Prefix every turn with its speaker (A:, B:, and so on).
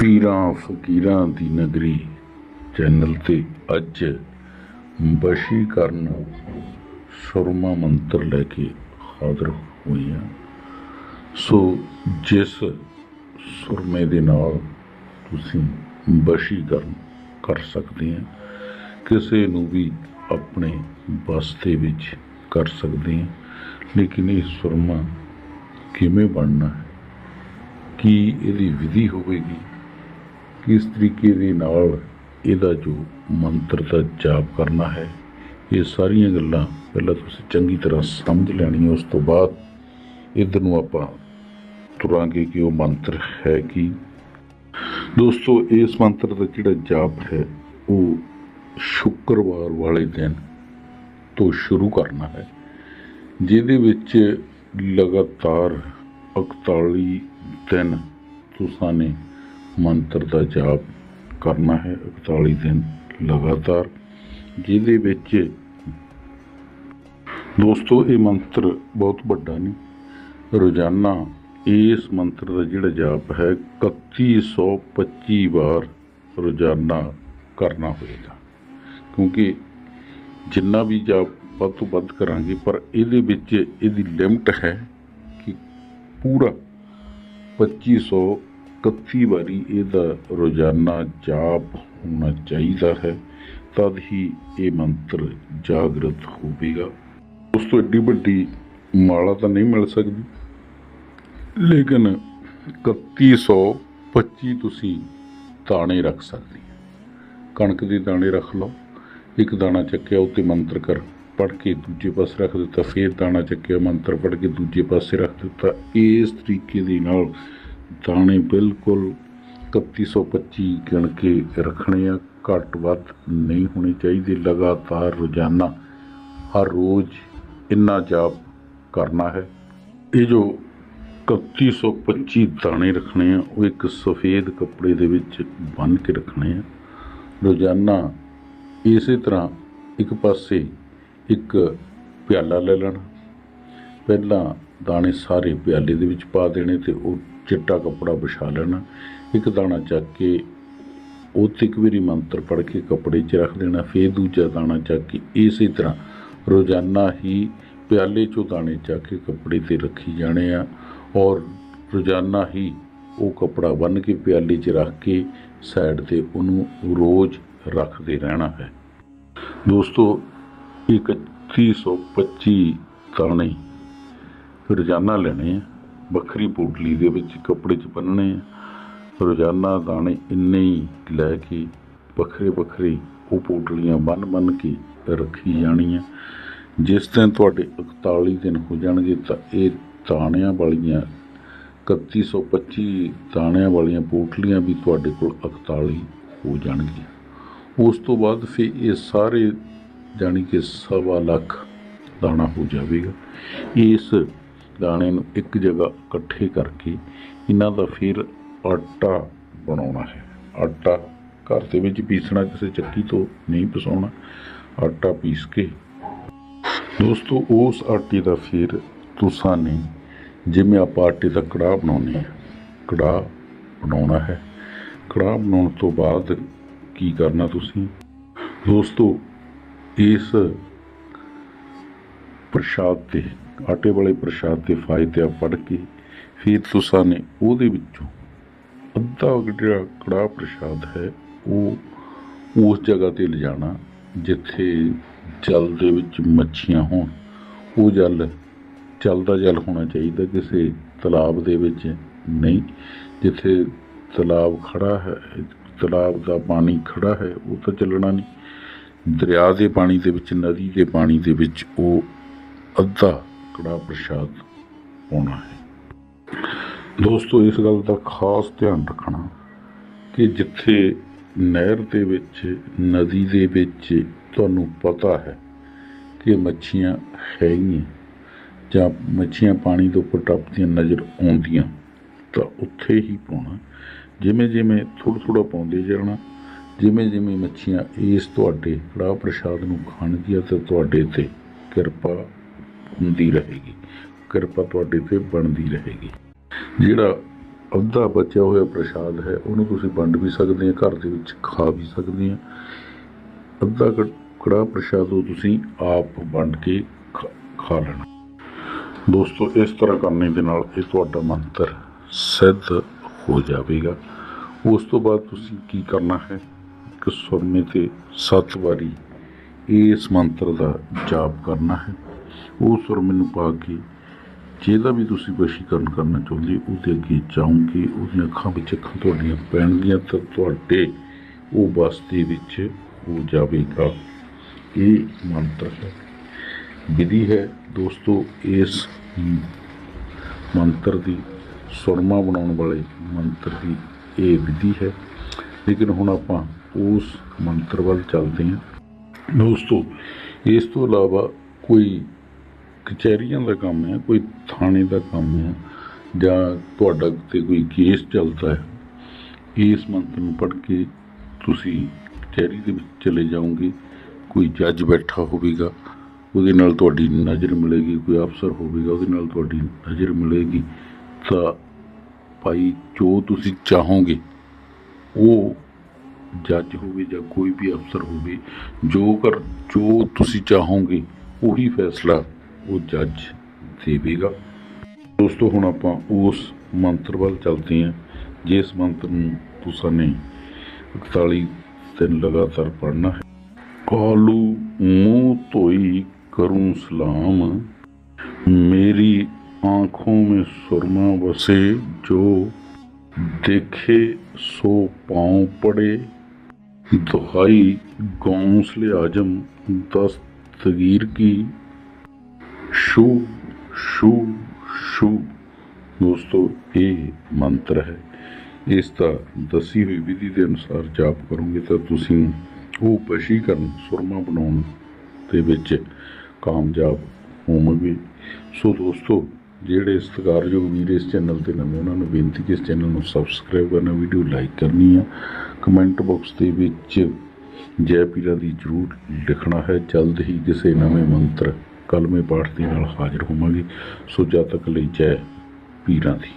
A: ਪੀਰਾਂ ਫਕੀਰਾਂ ਦੀ ਨਗਰੀ ਚੈਨਲ ਤੇ ਅੱਜ ਵਸ਼ੀਕਰਨ ਸੁਰਮਾ ਮੰਤਰ ਲੈ ਕੇ ਹਾਜ਼ਰ ਹੋਈਆਂ ਸੋ ਜਿਸ ਸੁਰਮੇ ਦੇ ਨਾਲ ਤੁਸੀਂ ਵਸ਼ੀਕਰਨ ਕਰ ਸਕਦੇ ਆ ਕਿਸੇ ਨੂੰ ਵੀ ਆਪਣੇ ਬਸ ਦੇ ਵਿੱਚ ਕਰ ਸਕਦੇ ਆ ਲੇਕਿਨ ਇਹ ਸੁਰਮਾ ਕਿਵੇਂ ਬਣਨਾ ਹੈ? ਕੀ ਇਹਦੀ ਵਿਧੀ ਹੋਵੇਗੀ? ਕਿਸ ਤਰੀਕੇ ਦੇ ਨਾਲ ਇਹਦਾ ਜੋ ਮੰਤਰ ਦਾ ਜਾਪ ਕਰਨਾ ਹੈ, ਇਹ ਸਾਰੀਆਂ ਗੱਲਾਂ ਪਹਿਲਾਂ ਤੁਸੀਂ ਚੰਗੀ ਤਰ੍ਹਾਂ ਸਮਝ ਲੈਣੀਆਂ, ਉਸ ਤੋਂ ਬਾਅਦ ਇਧਰ ਨੂੰ ਆਪਾਂ ਤੁਰਾਂਗੇ ਕਿ ਉਹ ਮੰਤਰ ਹੈ ਕੀ। ਦੋਸਤੋ, ਇਸ ਮੰਤਰ ਦਾ ਜਿਹੜਾ ਜਾਪ ਹੈ, ਉਹ ਸ਼ੁੱਕਰਵਾਰ ਵਾਲੇ ਦਿਨ ਤੋਂ ਸ਼ੁਰੂ ਕਰਨਾ ਹੈ, ਜਿਹਦੇ ਵਿੱਚ ਲਗਾਤਾਰ 41 ਦਿਨ ਤੁਸਾਂ ਨੇ ਮੰਤਰ ਦਾ ਜਾਪ ਕਰਨਾ ਹੈ 41 ਦਿਨ ਲਗਾਤਾਰ, ਜਿਹਦੇ ਵਿੱਚ ਦੋਸਤੋ ਇਹ ਮੰਤਰ ਬਹੁਤ ਵੱਡਾ ਨਹੀਂ, ਰੋਜ਼ਾਨਾ ਇਸ ਮੰਤਰ ਦਾ ਜਿਹੜਾ ਜਾਪ ਹੈ 3125 ਵਾਰ ਰੋਜ਼ਾਨਾ ਕਰਨਾ ਹੋਵੇਗਾ ਕਿਉਂਕਿ ਜਿੰਨਾ ਵੀ ਜਾਪ ਵੱਧ ਤੋਂ ਵੱਧ ਕਰਾਂਗੇ, ਪਰ ਇਹਦੇ ਵਿੱਚ ਇਹਦੀ ਲਿਮਟ ਹੈ ਕਿ ਪੂਰਾ 2531 ਵਾਰੀ ਇਹਦਾ ਰੋਜ਼ਾਨਾ ਜਾਪ ਹੋਣਾ ਚਾਹੀਦਾ ਹੈ, ਤਦ ਹੀ ਇਹ ਮੰਤਰ ਜਾਗਰਤ ਹੋਵੇਗਾ। ਉਸ ਤੋਂ ਏਡੀ ਵੱਡੀ ਮਾਲਾ ਤਾਂ ਨਹੀਂ ਮਿਲ ਸਕਦੀ। ਲੇਕਿਨ 3125 ਤੁਸੀਂ ਦਾਣੇ ਰੱਖ ਸਕਦੇ ਕਣਕ ਦੇ ਦਾਣੇ ਰੱਖ ਲਓ, ਇੱਕ ਦਾਣਾ ਚੱਕਿਆ ਉੱਤੇ ਮੰਤਰ ਕਰ ਪੜ ਕੇ ਦੂਜੇ ਪਾਸੇ ਰੱਖ ਦਿੱਤਾ, ਫੇਰ ਦਾਣਾ ਚੱਕਿਆ, ਮੰਤਰ ਪੜ ਕੇ ਦੂਜੇ ਪਾਸੇ ਰੱਖ ਦਿੱਤਾ। ਇਸ ਤਰੀਕੇ ਦੇ ਨਾਲ ਦਾਣੇ ਬਿਲਕੁਲ 3125 ਗਿਣ ਕੇ ਰੱਖਣੇ ਆ, ਘੱਟ ਵੱਧ ਨਹੀਂ ਹੋਣੇ ਚਾਹੀਦੇ, ਲਗਾਤਾਰ ਰੋਜ਼ਾਨਾ ਹਰ ਰੋਜ਼ ਇੰਨਾ ਜਾਪ ਕਰਨਾ ਹੈ। ਇਹ ਜੋ 3125 ਦਾਣੇ ਰੱਖਣੇ ਆ, ਉਹ ਇੱਕ ਸਫੇਦ ਕੱਪੜੇ ਦੇ ਵਿੱਚ ਬੰਨ੍ਹ ਕੇ ਰੱਖਣੇ ਆ। ਰੋਜ਼ਾਨਾ ਇਸੇ ਤਰ੍ਹਾਂ ਇੱਕ ਪਾਸੇ ਇੱਕ ਪਿਆਲਾ ਲੈ ਲੈਣਾ, ਪਹਿਲਾਂ ਦਾਣੇ ਸਾਰੇ ਪਿਆਲੇ ਦੇ ਵਿੱਚ ਪਾ ਦੇਣੇ ਤੇ ਉਹ ਚਿੱਟਾ ਕੱਪੜਾ ਵਿਛਾ ਲੈਣਾ। ਇੱਕ ਦਾਣਾ ਚੱਕ ਕੇ ਉਹ ਤਿਕ ਇੱਕ ਮੰਤਰ ਪੜ੍ਹ ਕੇ ਕੱਪੜੇ 'ਚ ਰੱਖ ਦੇਣਾ, ਫੇਰ ਦੂਜਾ ਦਾਣਾ ਚੱਕ ਕੇ ਇਸੇ ਤਰ੍ਹਾਂ ਰੋਜ਼ਾਨਾ ਹੀ ਪਿਆਲੇ 'ਚੋਂ ਦਾਣੇ ਚੱਕ ਕੇ ਕੱਪੜੇ ਤੇ ਰੱਖੀ ਜਾਣੇ ਆ ਔਰ ਰੋਜ਼ਾਨਾ ਹੀ ਉਹ ਕੱਪੜਾ ਬੰਨ੍ਹ ਕੇ ਪਿਆਲੇ 'ਚ ਰੱਖ ਕੇ ਸਾਈਡ ਤੇ ਉਹਨੂੰ ਰੋਜ਼ ਰੱਖਦੇ ਰਹਿਣਾ ਹੈ। ਦੋਸਤੋ ਇਹ 3125 ਦਾਣੇ ਰੋਜ਼ਾਨਾ ਲੈਣੇ ਆ। ਵੱਖਰੀ ਪੋਟਲੀ ਦੇ ਵਿੱਚ ਕੱਪੜੇ 'ਚ ਬੰਨਣੇ ਆ। ਰੋਜ਼ਾਨਾ ਦਾਣੇ ਇੰਨੇ ਹੀ ਲੈ ਕੇ ਵੱਖਰੇ ਵੱਖਰੇ ਉਹ ਪੋਟਲੀਆਂ ਬੰਨ ਬੰਨ ਕੇ ਰੱਖੀ ਜਾਣੀਆਂ। ਜਿਸ ਦਿਨ ਤੁਹਾਡੇ 41 ਦਿਨ ਹੋ ਜਾਣਗੇ ਤਾਂ ਇਹ ਦਾਣਿਆਂ ਵਾਲੀਆਂ 3125 ਦਾਣਿਆਂ ਵਾਲੀਆਂ ਪੋਟਲੀਆਂ ਵੀ ਤੁਹਾਡੇ ਕੋਲ 41 ਹੋ ਜਾਣਗੀਆਂ। ਉਸ ਤੋਂ ਬਾਅਦ ਫਿਰ ਇਹ ਸਾਰੇ ਜਾਣੀ ਕਿ ਸਵਾ ਲੱਖ ਦਾਣਾ ਹੋ ਜਾਵੇਗਾ। ਇਸ ਦਾਣੇ ਨੂੰ ਇੱਕ ਜਗ੍ਹਾ ਇਕੱਠੇ ਕਰਕੇ ਇਹਨਾਂ ਦਾ ਫਿਰ ਆਟਾ ਬਣਾਉਣਾ ਹੈ। ਆਟਾ ਘਰ ਦੇ ਵਿੱਚ ਪੀਸਣਾ, ਕਿਸੇ ਚੱਕੀ ਤੋਂ ਨਹੀਂ ਪਸਾਉਣਾ। ਆਟਾ ਪੀਸ ਕੇ। ਦੋਸਤੋ, ਉਸ ਆਟੇ ਦਾ ਫਿਰ ਤੁਸਾਂ ਨੇ ਜਿਵੇਂ ਆਪਾਂ ਆਟੇ ਦਾ ਕੜਾਹ ਬਣਾਉਂਦੇ ਹਾਂ, ਕੜਾਹ ਬਣਾਉਣਾ ਹੈ। ਕੜਾਹ ਬਣਾਉਣ ਤੋਂ ਬਾਅਦ ਕੀ ਕਰਨਾ ਤੁਸੀਂ? ਦੋਸਤੋ, ਇਸ ਪ੍ਰਸ਼ਾਦ ਤੇ ਆਟੇ ਵਾਲੇ ਪ੍ਰਸ਼ਾਦ 'ਤੇ ਫਾਇਦੇ ਪੜ੍ਹ ਕੇ, ਫਿਰ ਤੁਸਾਂ ਨੇ ਉਹਦੇ ਵਿੱਚੋਂ ਅੱਧਾ ਜਿਹੜਾ ਕੜਾਹ ਪ੍ਰਸ਼ਾਦ ਹੈ, ਉਹ ਉਸ ਜਗ੍ਹਾ ਤੇ ਲਿਜਾਣਾ, ਜਿੱਥੇ ਜਲ ਦੇ ਵਿੱਚ ਮੱਛੀਆਂ ਹੋਣ। ਉਹ ਜਲ ਚੱਲਦਾ ਜਲ ਹੋਣਾ ਚਾਹੀਦਾ, ਕਿਸੇ ਤਲਾਬ ਦੇ ਵਿੱਚ ਨਹੀਂ। ਜਿੱਥੇ ਤਲਾਬ ਖੜਾ ਹੈ, ਤਲਾਬ ਦਾ ਪਾਣੀ ਖੜਾ ਹੈ, ਉਹ ਤਾਂ ਚੱਲਣਾ ਨਹੀਂ। ਦਰਿਆ ਦੇ ਪਾਣੀ ਦੇ ਵਿੱਚ, ਨਦੀ ਦੇ ਪਾਣੀ ਦੇ ਵਿੱਚ ਉਹ ਅੱਧਾ ਕੜਾ ਪ੍ਰਸ਼ਾਦ ਹੋਣਾ ਹੈ। ਦੋਸਤੋ, ਇਸ ਗੱਲ ਦਾ ਖਾਸ ਧਿਆਨ ਰੱਖਣਾ ਕਿ ਜਿੱਥੇ ਨਹਿਰ ਦੇ ਵਿੱਚ, ਨਦੀ ਦੇ ਵਿੱਚ ਤੁਹਾਨੂੰ ਪਤਾ ਹੈ ਕਿ ਮੱਛੀਆਂ ਹੈਗੀਆਂ ਜਾਂ ਮੱਛੀਆਂ ਪਾਣੀ ਦੇ ਉੱਪਰ ਟੱਪਦੀਆਂ ਨਜ਼ਰ ਆਉਂਦੀਆਂ, ਤਾਂ ਉੱਥੇ ਹੀ ਪਾਉਣਾ। ਜਿਵੇਂ ਜਿਵੇਂ ਥੋੜ੍ਹਾ ਥੋੜ੍ਹਾ ਪਾਉਂਦੇ ਜਾਣਾ ਜਿਵੇਂ ਜਿਵੇਂ ਮੱਛੀਆਂ ਇਸ ਤੁਹਾਡੇ ਕੜਾਹ ਪ੍ਰਸ਼ਾਦ ਨੂੰ ਖਾਣਗੀਆਂ ਤਾਂ ਤੁਹਾਡੇ ਤੇ ਕਿਰਪਾ ਹੁੰਦੀ ਰਹੇਗੀ। ਕਿਰਪਾ ਤੁਹਾਡੇ ਤੇ ਬਣਦੀ ਰਹੇਗੀ। ਜਿਹੜਾ ਅੱਧਾ ਬਚਿਆ ਹੋਇਆ ਪ੍ਰਸ਼ਾਦ ਹੈ, ਉਹਨੂੰ ਤੁਸੀਂ ਵੰਡ ਵੀ ਸਕਦੇ ਆ, ਘਰ ਦੇ ਵਿੱਚ ਖਾ ਵੀ ਸਕਦੇ ਆ। ਅੱਧਾ ਕ- ਕੜਾਹ ਪ੍ਰਸ਼ਾਦ ਉਹ ਤੁਸੀਂ ਆਪ ਵੰਡ ਕੇ ਖਾ- ਖਾ ਲੈਣਾ। ਦੋਸਤੋ, ਇਸ ਤਰ੍ਹਾਂ ਕਰਨੇ ਦੇ ਨਾਲ ਇਹ ਤੁਹਾਡਾ ਮੰਤਰ ਸਿੱਧ ਹੋ ਜਾਵੇਗਾ। ਉਸ ਤੋਂ ਬਾਅਦ ਤੁਸੀਂ ਕੀ ਕਰਨਾ ਹੈ? ਕਿ ਸੁਰਮੇ ਤੇ ਸੱਤ ਵਾਰੀ ਇਸ ਮੰਤਰ ਦਾ ਜਾਪ ਕਰਨਾ ਹੈ। ਉਹ ਸੁਰਮੇ ਨੂੰ ਪਾ ਕੇ ਜਿਹਦਾ ਵੀ ਤੁਸੀਂ ਵਸ਼ੀਕਰਨ ਕਰਨਾ ਚਾਹੁੰਦੇ ਹੋ, ਉਹਦੇ ਅੱਗੇ ਜਾਓਗੇ ਉਹਦੀਆਂ ਅੱਖਾਂ ਵਿੱਚ ਅੱਖਾਂ ਤੁਹਾਡੀਆਂ ਪੈਣਗੀਆਂ ਤਾਂ ਤੁਹਾਡੇ ਉਹ ਬਸਤੀ ਵਿੱਚ ਹੋ ਜਾਵੇਗਾ। ਇਹ ਮੰਤਰ ਹੈ। ਵਿਧੀ ਹੈ ਦੋਸਤੋ ਇਸ ਮੰਤਰ ਦੀ ਸੁਰਮਾ ਬਣਾਉਣ ਵਾਲੇ ਮੰਤਰ ਦੀ ਇਹ ਵਿਧੀ ਹੈ। ਲੇਕਿਨ ਹੁਣ ਆਪਾਂ ਉਸ ਮੰਤਰ ਵੱਲ ਚੱਲਦੇ ਹਾਂ। ਦੋਸਤੋ ਇਸ ਤੋਂ ਇਲਾਵਾ ਕੋਈ ਕਚਹਿਰੀਆਂ ਦਾ ਕੰਮ ਹੈ, ਕੋਈ ਥਾਣੇ ਦਾ ਕੰਮ ਹੈ, ਜਾਂ ਤੁਹਾਡਾ ਤੇ ਕੋਈ ਕੇਸ ਚੱਲਦਾ ਹੈ, ਇਸ ਮੰਤਰ ਨੂੰ ਪੜ੍ਹ ਕੇ ਤੁਸੀਂ ਕਚਹਿਰੀ ਦੇ ਵਿੱਚ ਚਲੇ ਜਾਓਗੇ, ਕੋਈ ਜੱਜ ਬੈਠਾ ਹੋਵੇਗਾ, ਉਹਦੇ ਨਾਲ ਤੁਹਾਡੀ ਨਜ਼ਰ ਮਿਲੇਗੀ, ਕੋਈ ਅਫਸਰ ਹੋਵੇਗਾ, ਉਹਦੇ ਨਾਲ ਤੁਹਾਡੀ ਨਜ਼ਰ ਮਿਲੇਗੀ, ਤਾਂ ਭਾਈ ਜੋ ਤੁਸੀਂ ਚਾਹੋਗੇ, ਉਹ ਜੱਜ ਹੋਵੇ ਜਾਂ ਕੋਈ ਵੀ ਅਫਸਰ ਹੋਵੇ, ਜੋ ਕਰ, ਜੋ ਤੁਸੀਂ ਚਾਹੋਗੇ, ਉਹੀ ਫੈਸਲਾ ਉਹ ਜੱਜ ਦੇਵੇਗਾ ਦੋਸਤੋ ਹੁਣ ਆਪਾਂ ਉਸ ਮੰਤਰ ਵੱਲ ਚੱਲਦੇ ਹਾਂ ਜਿਸ ਮੰਤਰ ਨੂੰ ਤੁਸੀਂ ਨੇ 41 ਦਿਨ ਲਗਾਤਾਰ ਪੜ੍ਹਨਾ ਹੈ ਕਾਲੂ मुंह ਧੋਈ ਕਰੂੰ ਸਲਾਮ मेरी आंखों में सुरमा बसे जो देखे सो पाँव पड़े दुहाई गौंसले आजम दस्तगीर की ਸ਼ੂ ਸ਼ੂ ਸ਼ੂ। ਦੋਸਤੋ, ਇਹ ਮੰਤਰ ਹੈ। ਇਸ ਦਾ ਦੱਸੀ ਹੋਈ ਵਿਧੀ ਦੇ ਅਨੁਸਾਰ ਜਾਪ ਕਰੋਗੇ ਤਾਂ ਤੁਸੀਂ ਉਹ ਵਸ਼ੀਕਰਨ ਸੁਰਮਾ ਬਣਾਉਣ ਦੇ ਵਿੱਚ ਕਾਮਯਾਬ ਹੋਵੋਗੇ। ਸੋ ਦੋਸਤੋ, ਜਿਹੜੇ ਸਤਿਕਾਰਯੋਗ ਵੀਰ ਇਸ ਚੈਨਲ ਤੇ ਨਵੇਂ, ਉਹਨਾਂ ਨੂੰ ਬੇਨਤੀ ਕਿ ਇਸ ਚੈਨਲ ਨੂੰ ਸਬਸਕ੍ਰਾਈਬ ਕਰਨਾ, ਵੀਡੀਓ ਲਾਈਕ ਕਰਨੀ ਆ। ਕਮੈਂਟ ਬਾਕਸ ਦੇ ਵਿੱਚ ਜੈ ਪੀਰਾਂ ਦੀ ਜਰੂਰ ਲਿਖਣਾ ਹੈ। ਜਲਦ ਹੀ ਕਿਸੇ ਨਵੇਂ ਮੰਤਰ ਕਲਮੇ ਪਾਠ ਦੇ ਨਾਲ ਹਾਜ਼ਰ ਹੋਵਾਂਗੇ। ਸੋ ਜਦ ਤੱਕ ਲਈ ਜੈ ਪੀਰਾਂ ਦੀ।